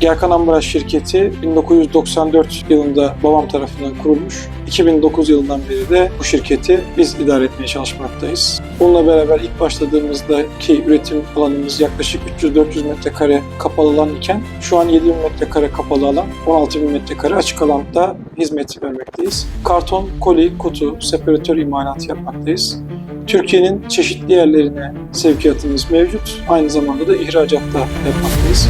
Gerkan Ambalaj şirketi 1994 yılında babam tarafından kurulmuş. 2009 yılından beri de bu şirketi biz idare etmeye çalışmaktayız. Bununla beraber ilk başladığımızdaki üretim alanımız yaklaşık 300-400 metrekare kapalı alan iken şu an 7000 metrekare kapalı alan, 16000 metrekare açık alanda hizmet vermekteyiz. Karton, koli, kutu, separatör imalatı yapmaktayız. Türkiye'nin çeşitli yerlerine sevkiyatımız mevcut. Aynı zamanda da ihracatta yapmaktayız.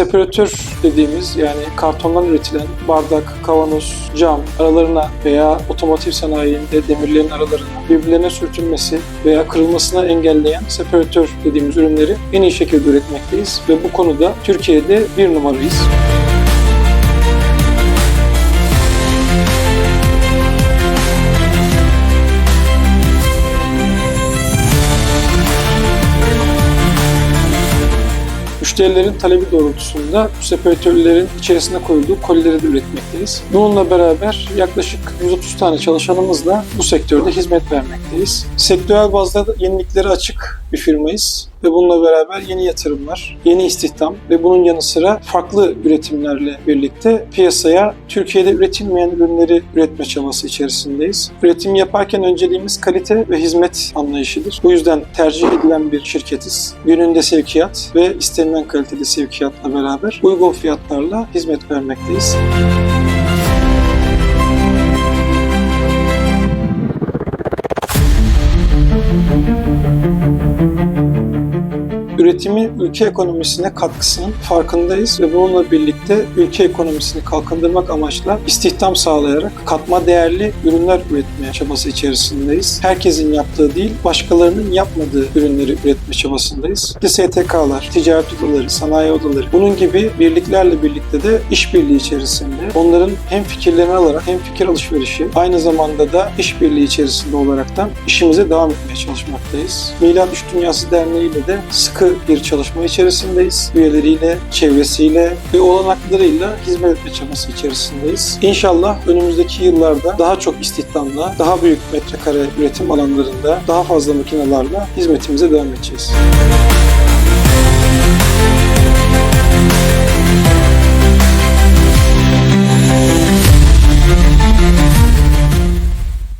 Separatör dediğimiz yani kartondan üretilen bardak, kavanoz, cam aralarına veya otomotiv sanayinde demirlerin aralarına birbirlerine sürtünmesi veya kırılmasına engelleyen separatör dediğimiz ürünleri en iyi şekilde üretmekteyiz ve bu konuda Türkiye'de bir numarayız. Müşterilerin talebi doğrultusunda separatörlerin içerisine koyulduğu kolileri de üretmekteyiz. Bununla beraber yaklaşık 130 tane çalışanımızla bu sektörde hizmet vermekteyiz. Sektörel bazda da yeniliklere açık bir firmayız ve bununla beraber yeni yatırımlar, yeni istihdam ve bunun yanı sıra farklı üretimlerle birlikte piyasaya Türkiye'de üretilmeyen ürünleri üretme çabası içerisindeyiz. Üretim yaparken önceliğimiz kalite ve hizmet anlayışıdır. Bu yüzden tercih edilen bir şirketiz. Gününde sevkiyat ve istenilen kalitede sevkiyatla beraber uygun fiyatlarla hizmet vermekteyiz. Üretimin ülke ekonomisine katkısının farkındayız ve bununla birlikte ülke ekonomisini kalkındırmak amaçla istihdam sağlayarak katma değerli ürünler üretmeye çabası içerisindeyiz. Herkesin yaptığı değil, başkalarının yapmadığı ürünleri üretme çabasındayız. STK'lar, ticaret odaları, sanayi odaları bunun gibi birliklerle birlikte de işbirliği içerisinde onların hem fikirlerini alarak hem fikir alışverişi aynı zamanda da işbirliği içerisinde olaraktan işimize devam etmeye çalışmaktayız. Milat İş Dünyası Derneği ile de sıkı bir çalışma içerisindeyiz. Üyeleriyle, çevresiyle ve olanaklarıyla hizmet etme çabası içerisindeyiz. İnşallah önümüzdeki yıllarda daha çok istihdamla, daha büyük metrekare üretim alanlarında, daha fazla makinalarla hizmetimize devam edeceğiz.